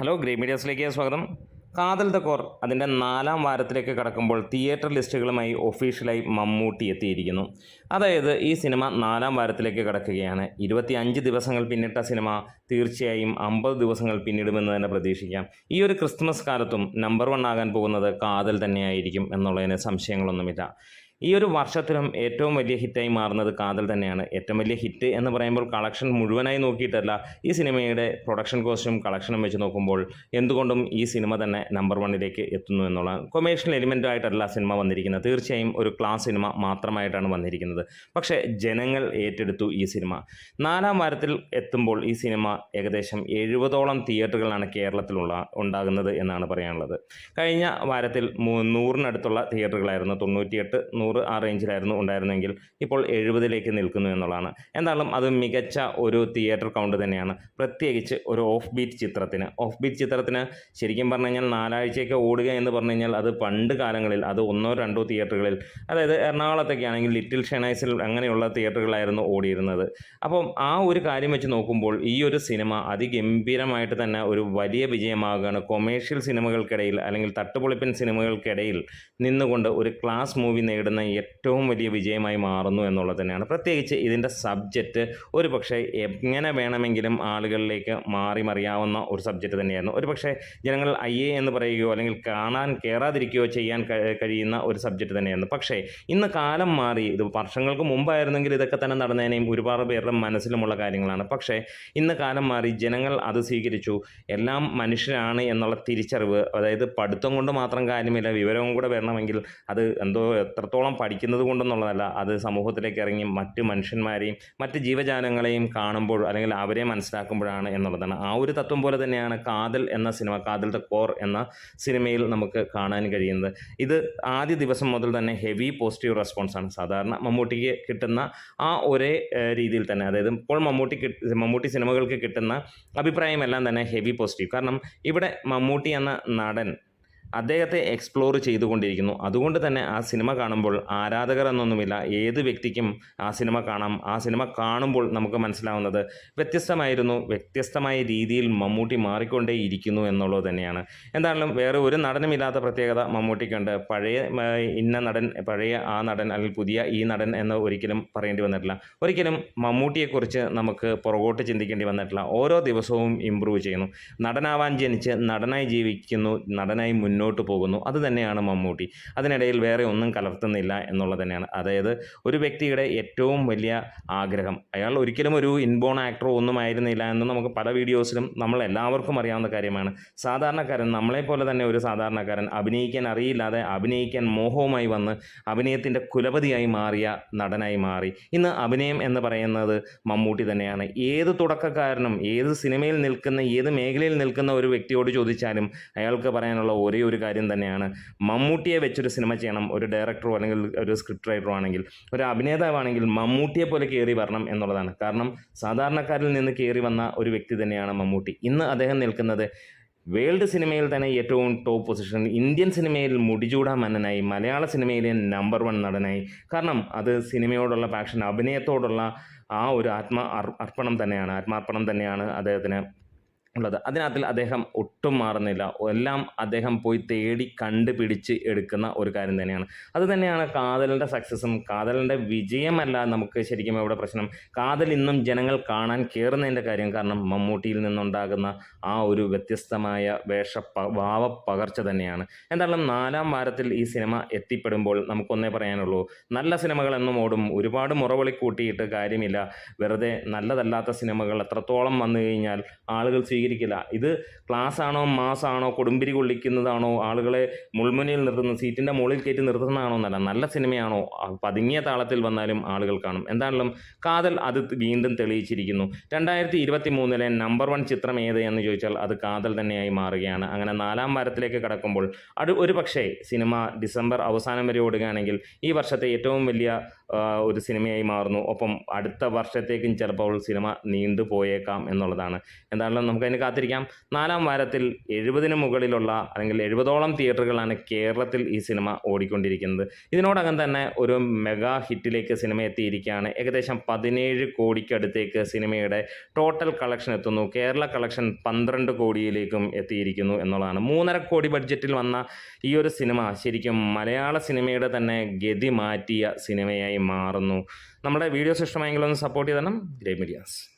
Hello grey മീഡിയസിലേക്ക് സ്വാഗതം. കാതൽ the core അതിന്റെ നാലാം വാരത്തിലേക്ക് കടക്കുമ്പോൾ തിയേറ്റർ ലിസ്റ്റുകളുമായി ഒഫീഷ്യലായി മമ്മൂട്ടി എത്തിയിരിക്കുന്നു. അതായത് ഈ സിനിമ നാലാം വാരത്തിലേക്ക് കടക്കുകയാണ്. ഇരുപത്തി അഞ്ച് ദിവസങ്ങൾ പിന്നിട്ട സിനിമ തീർച്ചയായും അമ്പത് ദിവസങ്ങൾ പിന്നിടുമെന്ന് തന്നെ പ്രതീക്ഷിക്കാം. ഈ ഒരു ക്രിസ്മസ് കാലത്തും നമ്പർ വൺ ആകാൻ പോകുന്നത് കാതൽ തന്നെയായിരിക്കും എന്നുള്ളതിന് സംശയങ്ങളൊന്നുമില്ല. ഈ ഒരു വർഷത്തിലും ഏറ്റവും വലിയ ഹിറ്റായി മാറുന്നത് കാതൽ തന്നെയാണ്. ഏറ്റവും വലിയ ഹിറ്റ് എന്ന് പറയുമ്പോൾ കളക്ഷൻ മുഴുവനായി നോക്കിയിട്ടല്ല ഈ സിനിമയുടെ പ്രൊഡക്ഷൻ കോസ്റ്റും കളക്ഷനും വെച്ച് നോക്കുമ്പോൾ എന്തുകൊണ്ടും ഈ സിനിമ തന്നെ നമ്പർ വണ്ണിലേക്ക് എത്തുന്നു എന്നുള്ള കൊമേഴ്ഷ്യൽ എലിമെന്റ് ആയിട്ടല്ല സിനിമ വന്നിരിക്കുന്നത്. തീർച്ചയായും ഒരു ക്ലാസ് സിനിമ മാത്രമായിട്ടാണ് വന്നിരിക്കുന്നത്. പക്ഷേ ജനങ്ങൾ ഏറ്റെടുത്തു ഈ സിനിമ. നാലാം വാരത്തിൽ എത്തുമ്പോൾ ഈ സിനിമ ഏകദേശം എഴുപതോളം തിയേറ്ററുകളാണ് കേരളത്തിലുള്ള ഉണ്ടാകുന്നത് എന്നാണ് പറയാനുള്ളത്. കഴിഞ്ഞ വാരത്തിൽ നൂറിനടുത്തുള്ള തിയേറ്ററുകളായിരുന്നു തൊണ്ണൂറ്റിയെട്ട് നൂറ് ആ റേഞ്ചിലായിരുന്നു ഉണ്ടായിരുന്നെങ്കിൽ ഇപ്പോൾ എഴുപതിലേക്ക് നിൽക്കുന്നു എന്നുള്ളതാണ്. എന്തായാലും അത് മികച്ച ഒരു തിയേറ്റർ കൗണ്ട് തന്നെയാണ്. പ്രത്യേകിച്ച് ഒരു ഓഫ് ബീറ്റ് ചിത്രത്തിന്. ഓഫ് ബീറ്റ് ചിത്രത്തിന് ശരിക്കും പറഞ്ഞു കഴിഞ്ഞാൽ നാലാഴ്ചയൊക്കെ ഓടുക എന്ന് പറഞ്ഞു കഴിഞ്ഞാൽ അത് പണ്ട് കാലങ്ങളിൽ അത് ഒന്നോ രണ്ടോ തിയേറ്ററുകളിൽ അതായത് എറണാകുളത്തൊക്കെ ആണെങ്കിൽ ലിറ്റിൽ ഷെനൈസിൽ അങ്ങനെയുള്ള തിയേറ്ററുകളായിരുന്നു ഓടിയിരുന്നത്. അപ്പം ആ ഒരു കാര്യം വെച്ച് നോക്കുമ്പോൾ ഈ ഒരു സിനിമ അതിഗംഭീരമായിട്ട് തന്നെ ഒരു വലിയ വിജയമാകുകയാണ്. കൊമേഴ്ഷ്യൽ സിനിമകൾക്കിടയിൽ അല്ലെങ്കിൽ തട്ടുപൊളിപ്പൻ സിനിമകൾക്കിടയിൽ നിന്നുകൊണ്ട് ഒരു ക്ലാസ് മൂവി നേടുന്ന ഏറ്റവും വലിയ വിജയമായി മാറുന്നു എന്നുള്ളത് തന്നെയാണ്. പ്രത്യേകിച്ച് ഇതിന്റെ സബ്ജക്റ്റ് ഒരു പക്ഷേ എങ്ങനെ വേണമെങ്കിലും ആളുകളിലേക്ക് മാറി മറിയാവുന്ന ഒരു സബ്ജക്റ്റ് തന്നെയായിരുന്നു. ഒരു പക്ഷേ ജനങ്ങൾ ഐ എ എന്ന് പറയുകയോ അല്ലെങ്കിൽ കാണാൻ കയറാതിരിക്കുകയോ ചെയ്യാൻ കഴിയുന്ന ഒരു സബ്ജക്റ്റ് തന്നെയായിരുന്നു. പക്ഷേ ഇന്ന് കാലം മാറി ഇത് വർഷങ്ങൾക്ക് മുമ്പായിരുന്നെങ്കിൽ ഇതൊക്കെ തന്നെ നടന്നതിനെയും ഒരുപാട് പേരുടെ മനസ്സിലുമുള്ള കാര്യങ്ങളാണ്. പക്ഷേ ഇന്ന് കാലം മാറി ജനങ്ങൾ അത് സ്വീകരിച്ചു. എല്ലാം മനുഷ്യരാണ് എന്നുള്ള തിരിച്ചറിവ് അതായത് പഠിത്തം കൊണ്ട് മാത്രം കാര്യമില്ല വിവരവും കൂടെ വരണമെങ്കിൽ അത് എന്തോ എത്രത്തോളം പഠിക്കുന്നത് കൊണ്ടെന്നുള്ളതല്ല അത് സമൂഹത്തിലേക്ക് ഇറങ്ങി മറ്റ് മനുഷ്യന്മാരെയും മറ്റ് ജീവജാലങ്ങളെയും കാണുമ്പോൾ അല്ലെങ്കിൽ അവരെ മനസ്സിലാക്കുമ്പോഴാണ് എന്നുള്ളതാണ്. ആ ഒരു തത്വം പോലെ തന്നെയാണ് കാതൽ എന്ന സിനിമ കാതൽ ദ കോർ എന്ന സിനിമയിൽ നമുക്ക് കാണാൻ കഴിയുന്നത്. ഇത് ആദ്യ ദിവസം മുതൽ തന്നെ ഹെവി പോസിറ്റീവ് റെസ്പോൺസാണ് സാധാരണ മമ്മൂട്ടിക്ക് കിട്ടുന്ന ആ ഒരേ രീതിയിൽ തന്നെ അതായത് ഇപ്പോൾ മമ്മൂട്ടി മമ്മൂട്ടി സിനിമകൾക്ക് കിട്ടുന്ന അഭിപ്രായമെല്ലാം തന്നെ ഹെവി പോസിറ്റീവ്. കാരണം ഇവിടെ മമ്മൂട്ടി എന്ന നടൻ അദ്ദേഹത്തെ എക്സ്പ്ലോർ ചെയ്തുകൊണ്ടിരിക്കുന്നു. അതുകൊണ്ട് തന്നെ ആ സിനിമ കാണുമ്പോൾ ആരാധകർ എന്നൊന്നുമില്ല ഏത് വ്യക്തിക്കും ആ സിനിമ കാണാം. ആ സിനിമ കാണുമ്പോൾ നമുക്ക് മനസ്സിലാവുന്നത് വ്യത്യസ്തമായിരുന്നു. വ്യത്യസ്തമായ രീതിയിൽ മമ്മൂട്ടി മാറിക്കൊണ്ടേ ഇരിക്കുന്നു എന്നുള്ളത് തന്നെയാണ്. എന്തായാലും വേറെ ഒരു നടനുമില്ലാത്ത പ്രത്യേകത മമ്മൂട്ടിക്കുണ്ട്. പഴയ ഇന്ന നടൻ പഴയ ആ നടൻ അല്ലെങ്കിൽ പുതിയ ഈ നടൻ എന്ന് ഒരിക്കലും പറയേണ്ടി വന്നിട്ടില്ല. ഒരിക്കലും മമ്മൂട്ടിയെക്കുറിച്ച് നമുക്ക് പുറകോട്ട് ചിന്തിക്കേണ്ടി വന്നിട്ടില്ല. ഓരോ ദിവസവും ഇമ്പ്രൂവ് ചെയ്യുന്നു. നടനാവാൻ ജനിച്ച് നടനായി ജീവിക്കുന്നു. നടനായി മുന്നോട്ട് പോകുന്നു. അത് തന്നെയാണ് മമ്മൂട്ടി. അതിനിടയിൽ വേറെ ഒന്നും കലർത്തുന്നില്ല എന്നുള്ളത് തന്നെയാണ്. അതായത് ഒരു വ്യക്തിയുടെ ഏറ്റവും വലിയ ആഗ്രഹം. അയാൾ ഒരിക്കലും ഒരു ഇൻബോൺ ആക്ടറോ ഒന്നും ആയിരുന്നില്ല എന്ന് നമുക്ക് പല വീഡിയോസിലും നമ്മൾ എല്ലാവർക്കും അറിയാവുന്ന കാര്യമാണ്. സാധാരണക്കാരൻ നമ്മളെപ്പോലെ തന്നെ ഒരു സാധാരണക്കാരൻ അഭിനയിക്കാൻ അറിയില്ലാതെ അഭിനയിക്കാൻ മോഹവുമായി വന്ന് അഭിനയത്തിന്റെ കുലപതിയായി മാറിയ നടനായി മാറി. ഇന്ന് അഭിനയം എന്ന് പറയുന്നത് മമ്മൂട്ടി തന്നെയാണ്. ഏത് തുടക്കക്കാരനും ഏത് സിനിമയിൽ നിൽക്കുന്ന ഏത് മേഖലയിൽ നിൽക്കുന്ന ഒരു വ്യക്തിയോട് ചോദിച്ചാലും അയാൾക്ക് പറയാനുള്ള ഒരേ ഒരു കാര്യം തന്നെയാണ്. മമ്മൂട്ടിയെ വെച്ചൊരു സിനിമ ചെയ്യണം ഒരു ഡയറക്ടറോ അല്ലെങ്കിൽ ഒരു സ്ക്രിപ്റ്റ് റൈറ്ററോ ആണെങ്കിൽ ഒരു അഭിനേതാവാണെങ്കിൽ മമ്മൂട്ടിയെ പോലെ കയറി വരണം എന്നുള്ളതാണ്. കാരണം സാധാരണക്കാരിൽ നിന്ന് കയറി വന്ന ഒരു വ്യക്തി തന്നെയാണ് മമ്മൂട്ടി. ഇന്ന് അദ്ദേഹം നിൽക്കുന്നത് വേൾഡ് സിനിമയിൽ തന്നെ ഏറ്റവും ടോപ്പ് പൊസിഷൻ ഇന്ത്യൻ സിനിമയിൽ മുടിചൂടാ മന്നനായി മലയാള സിനിമയിലെ നമ്പർ വൺ നടനായി. കാരണം അത് സിനിമയോടുള്ള പാഷൻ അഭിനയത്തോടുള്ള ആ ഒരു ആത്മ അർ- അർപ്പണം തന്നെയാണ് ആത്മാർപ്പണം തന്നെയാണ് അദ്ദേഹത്തിന് ഉള്ളത്. അതിനകത്തിൽ അദ്ദേഹം ഒട്ടും മാറുന്നില്ല. എല്ലാം അദ്ദേഹം പോയി തേടി കണ്ടുപിടിച്ച് എടുക്കുന്ന ഒരു കാര്യം തന്നെയാണ്. അത് തന്നെയാണ് കാതലിന്റെ സക്സസും കാതലിന്റെ വിജയമല്ല നമുക്ക് ശരിക്കും ഇവിടെ പ്രശ്നം. കാതൽ ഇന്നും ജനങ്ങൾ കാണാൻ കയറുന്നതിന്റെ കാര്യം കാരണം മമ്മൂട്ടിയിൽ നിന്നുണ്ടാകുന്ന ആ ഒരു വ്യത്യസ്തമായ വേഷ ഭാവ പകർച്ച തന്നെയാണ്. എന്തായാലും നാലാം വാരത്തിൽ ഈ സിനിമ എത്തിപ്പെടുമ്പോൾ നമുക്കൊന്നേ പറയാനുള്ളൂ നല്ല സിനിമകൾ എന്നും ഓടും ഒരുപാട് മുറവിളി കൂട്ടിയിട്ട് കാര്യമില്ല. വെറുതെ നല്ലതല്ലാത്ത സിനിമകൾ എത്രത്തോളം വന്നു കഴിഞ്ഞാൽ ആളുകൾ സ്വീകരിക്കില്ല ഇത് ക്ലാസ് ആണോ മാസ് ആണോ കൊടുമ്പിരി കൊള്ളിക്കുന്നതാണോ ആളുകളെ മുൾമുനയിൽ നിർത്തുന്ന സീറ്റിന്റെ മുകളിൽ കയറ്റി നിർത്തുന്നതാണോ എന്നല്ല. നല്ല സിനിമയാണോ പതുങ്ങിയ താളത്തിൽ വന്നാലും ആളുകൾ കാണും. എന്താണെങ്കിലും കാതൽ അത് വീണ്ടും തെളിയിച്ചിരിക്കുന്നു. രണ്ടായിരത്തി ഇരുപത്തി മൂന്നിലെ നമ്പർ വൺ ചിത്രം ഏത് എന്ന് ചോദിച്ചാൽ അത് കാതൽ തന്നെയായി മാറുകയാണ്. അങ്ങനെ നാലാം വാരത്തിലേക്ക് കടക്കുമ്പോൾ അത് ഒരു പക്ഷേ സിനിമ ഡിസംബർ അവസാനം വരെ ഓടുകയാണെങ്കിൽ ഈ വർഷത്തെ ഏറ്റവും വലിയ ഒരു സിനിമയായി മാറുന്നു. ഒപ്പം അടുത്ത വർഷത്തേക്കും ചിലപ്പോൾ സിനിമ നീണ്ടു പോയേക്കാം എന്നുള്ളതാണ് എന്തായാലും നമുക്കതിന് കാത്തിരിക്കാം. നാലാം വാരത്തിൽ എഴുപതിന് മുകളിലുള്ള അല്ലെങ്കിൽ എഴുപതോളം തിയേറ്ററുകളാണ് കേരളത്തിൽ ഈ സിനിമ ഓടിക്കൊണ്ടിരിക്കുന്നത്. ഇതിനോടകം തന്നെ ഒരു മെഗാ ഹിറ്റിലേക്ക് സിനിമ എത്തിയിരിക്കുകയാണ്. ഏകദേശം പതിനേഴ് കോടിക്കടുത്തേക്ക് സിനിമയുടെ ടോട്ടൽ കളക്ഷൻ എത്തുന്നു. കേരള കളക്ഷൻ പന്ത്രണ്ട് കോടിയിലേക്കും എത്തിയിരിക്കുന്നു എന്നുള്ളതാണ്. മൂന്നര കോടി ബഡ്ജറ്റിൽ വന്ന ഈ ഒരു സിനിമ ശരിക്കും മലയാള സിനിമയുടെ തന്നെ ഗതി മാറ്റിയ സിനിമയായി മാറുന്നു. നമ്മുടെ വീഡിയോസ് ഇഷ്ടമായെങ്കിൽ ഒന്ന് സപ്പോർട്ട് ചെയ്തണം ഗ്രേ മീഡിയാസ്.